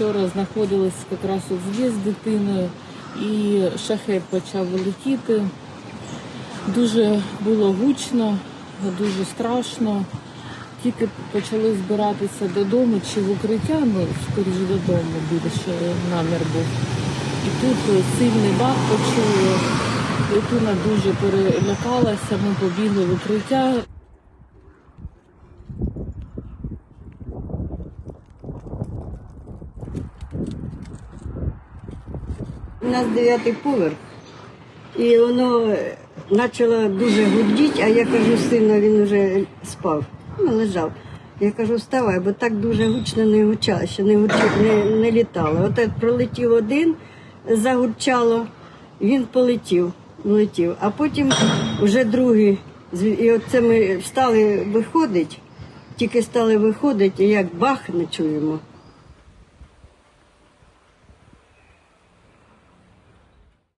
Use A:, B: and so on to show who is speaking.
A: вчора знаходились якраз от з з дитиною, і шахет почав летіти. Дуже було гучно, дуже страшно. Тільки почали збиратися додому чи в укриття, ну скоріш додому буде, що намір був. І тут сильний бах почули. Дитина дуже перелякалася, ми побігли в укриття.
B: У нас дев'ятий поверх, і воно е, почало дуже гудіти, а я кажу, сину, він вже спав, ну, лежав. Я кажу, вставай, бо так дуже гучно не гучало, ще не, гучи, не, не літало. От пролетів один, загурчало, він полетів, летів. А потім вже другий. І оце ми встали виходить, тільки стали виходити, і як бах не чуємо.